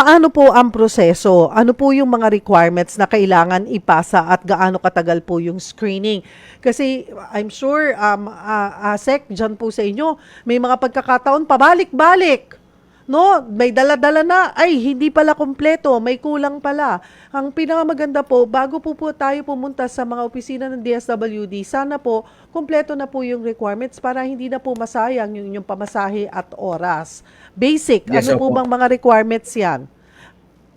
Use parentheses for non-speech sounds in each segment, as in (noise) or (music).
paano po ang proseso? Ano po yung mga requirements na kailangan ipasa at gaano katagal po yung screening? Kasi I'm sure, um, uh, ASEC, dyan po sa inyo, may mga pagkakataon, pabalik-balik. No, may dala-dala na, ay hindi pala kompleto, may kulang pala. Ang pinakamaganda po, bago po po tayo pumunta sa mga opisina ng DSWD, sana po kompleto na po yung requirements para hindi na po masayang yung inyong pamasahe at oras. Basic, Yes, ano po opo. bang mga requirements yan?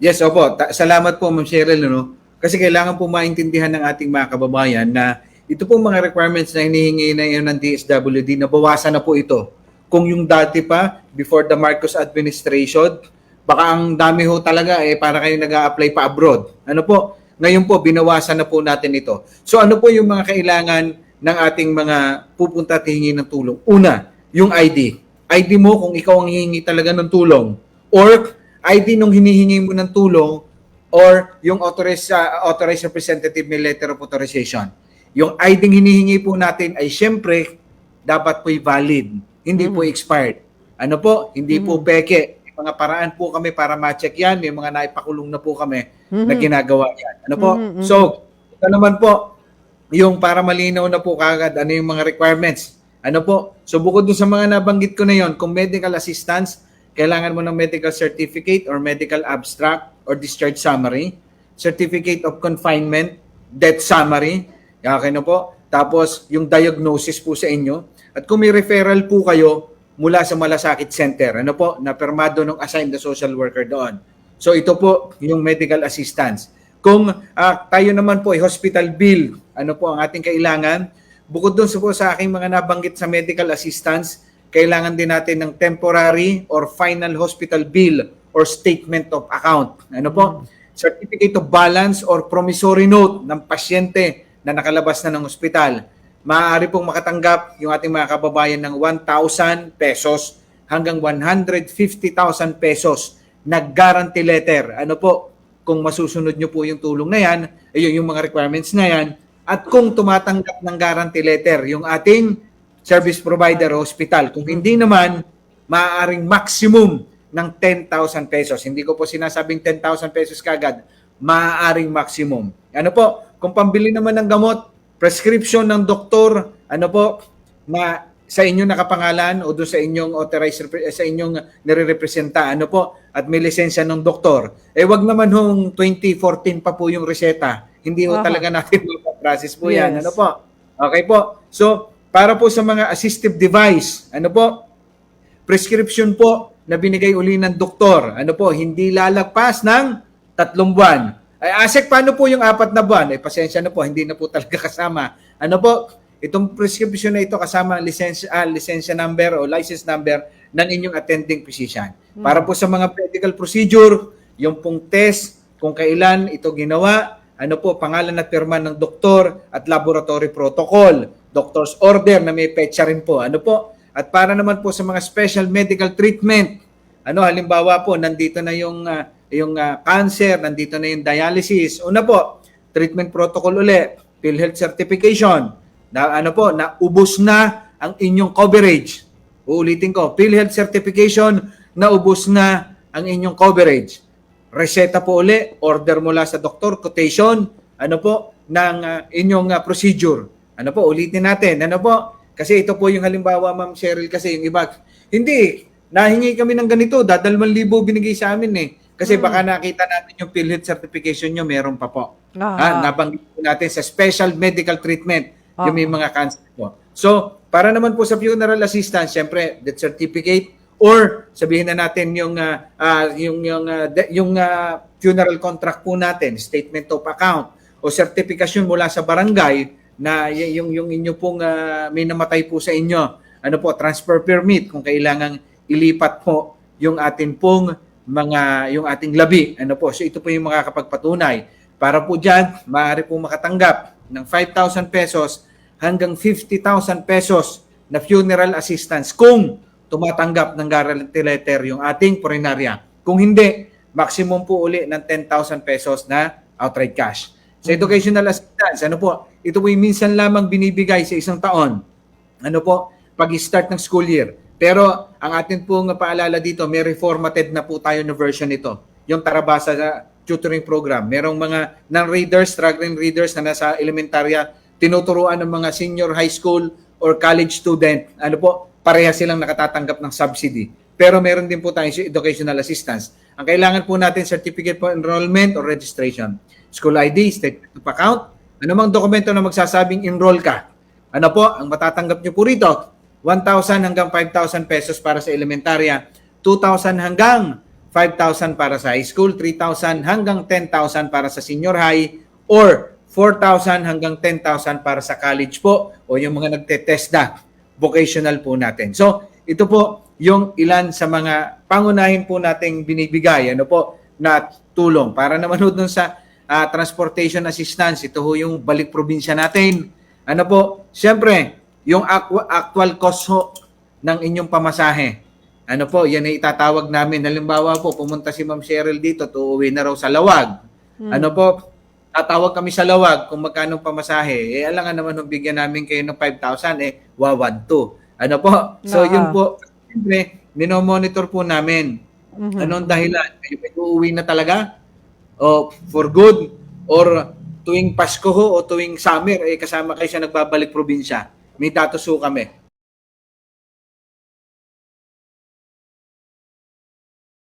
Yes, opo. Ta- salamat po, Ma'am Cheryl. Ano? Kasi kailangan po maintindihan ng ating mga kababayan na ito pong mga requirements na hinihingi na yun ng DSWD, nabawasan na po ito. Kung yung dati pa, before the Marcos administration, baka ang dami ho talaga eh para kayo nag apply pa abroad. Ano po? Ngayon po, binawasan na po natin ito. So ano po yung mga kailangan ng ating mga pupunta at hihingi ng tulong? Una, yung ID. ID mo kung ikaw ang hihingi talaga ng tulong. Or ID nung hinihingi mo ng tulong or yung authorized, uh, authorized representative may letter of authorization. Yung ID ng hinihingi po natin ay syempre dapat po'y valid, hindi po expired. Ano po? Hindi po peke. May mga paraan po kami para ma-check yan. May mga naipakulong na po kami na ginagawa yan. Ano po? So, ito naman po, yung para malinaw na po kagad ano yung mga requirements. Ano po? So bukod dun sa mga nabanggit ko na yon, kung medical assistance, kailangan mo ng medical certificate or medical abstract or discharge summary, certificate of confinement, death summary, okay na po. Tapos yung diagnosis po sa inyo. At kung may referral po kayo mula sa Malasakit Center, ano po, na permado ng assigned na social worker doon. So ito po yung medical assistance. Kung ah, tayo naman po ay hospital bill, ano po ang ating kailangan? Bukod doon sa po sa aking mga nabanggit sa medical assistance, kailangan din natin ng temporary or final hospital bill or statement of account. Ano po? Certificate of balance or promissory note ng pasyente na nakalabas na ng ospital. Maaari pong makatanggap yung ating mga kababayan ng 1,000 pesos hanggang 150,000 pesos na guarantee letter. Ano po? Kung masusunod nyo po yung tulong na yan, ayun yung mga requirements na yan, at kung tumatanggap ng guarantee letter yung ating service provider o hospital. Kung hindi naman, maaaring maximum ng 10,000 pesos. Hindi ko po sinasabing 10,000 pesos kagad, maaaring maximum. Ano po, kung pambili naman ng gamot, prescription ng doktor, ano po, na sa inyo nakapangalan o doon sa inyong authorized repre- sa inyong nire-representa ano po at may lisensya ng doktor. Eh wag naman hong 2014 pa po yung reseta. Hindi ho Aha. talaga natin (laughs) process po yan Yes. ano po? Okay po. So para po sa mga assistive device ano po? Prescription po na binigay uli ng doktor ano po? Hindi lalagpas ng tatlong buwan ay asek paano po yung apat na buwan eh pasensya na po hindi na po talaga kasama ano po Itong prescription na ito kasama ang lisensya, ah, lisensya number o license number ng inyong attending physician. Para po sa mga medical procedure, yung pong test, kung kailan ito ginawa, ano po, pangalan at pirma ng doktor at laboratory protocol, doctor's order na may petsa rin po. Ano po? At para naman po sa mga special medical treatment, ano halimbawa po nandito na yung ah, yung ah, cancer, nandito na yung dialysis. Una po, treatment protocol uli, PhilHealth certification, na ano po, na ubos na ang inyong coverage. Uulitin ko, PhilHealth certification na ubos na ang inyong coverage. Reseta po uli, order mula sa doktor, quotation, ano po, ng ah, inyong ah, procedure. Ano po, ulitin natin. Ano po, kasi ito po yung halimbawa, Ma'am Cheryl, kasi yung iba, hindi, nahingi kami ng ganito, dadalman libo binigay sa amin eh. Kasi baka nakita natin yung PhilHealth certification nyo, meron pa po. Ah. Ah, nabanggit po natin sa special medical treatment, Ah. yung may mga cancer po. So, para naman po sa funeral assistance, syempre, death certificate or sabihin na natin yung ah, ah, yung yung ah, de- yung ah, funeral contract po natin, statement of account o certification mula sa barangay na yung yung inyo pong ah, may namatay po sa inyo. Ano po, transfer permit kung kailangang ilipat po yung atin pong mga yung ating labi. Ano po? So ito po yung makakapagpatunay. Para po diyan, maaari po makatanggap ng 5,000 pesos hanggang 50,000 pesos na funeral assistance kung tumatanggap ng guarantee letter yung ating porinarya. Kung hindi, maximum po uli ng 10,000 pesos na outright cash. Sa educational assistance, ano po, ito po yung minsan lamang binibigay sa isang taon. Ano po, pag-start ng school year. Pero ang atin pong paalala dito, may reformatted na po tayo na version nito. yung Tarabasa tutoring program. Merong mga non-readers, struggling readers na nasa elementarya, tinuturuan ng mga senior high school or college student. Ano po, pareha silang nakatatanggap ng subsidy. Pero meron din po tayong educational assistance. Ang kailangan po natin, certificate for enrollment or registration. School ID, statement of account, anumang dokumento na magsasabing enroll ka. Ano po, ang matatanggap nyo po rito, 1,000 hanggang 5,000 pesos para sa elementarya, 2,000 hanggang 5,000 para sa high school, 3,000 hanggang 10,000 para sa senior high, or 4,000 hanggang 10,000 para sa college po o yung mga nagte-test na vocational po natin. So, ito po yung ilan sa mga pangunahin po nating binibigay ano po na tulong para naman ho dun sa ah, transportation assistance. Ito ho yung balik probinsya natin. Ano po, siyempre, yung actual cost ho ng inyong pamasahe. Ano po, yan ay itatawag namin. Halimbawa po, pumunta si Ma'am Cheryl dito, tuuwi na raw sa Lawag. Ano po, tatawag kami sa Lawag kung magkano pamasahe. Eh, alangan naman nung bigyan namin kayo ng 5,000, eh, wawan to. Ano po? So, Ah. yun po, siyempre, minomonitor po namin. Mhm. Anong dahilan? Kayo ba uuwi na talaga? O for good? Or tuwing Pasko ho o tuwing summer, eh, kasama kayo sa nagbabalik probinsya? May datos ho kami.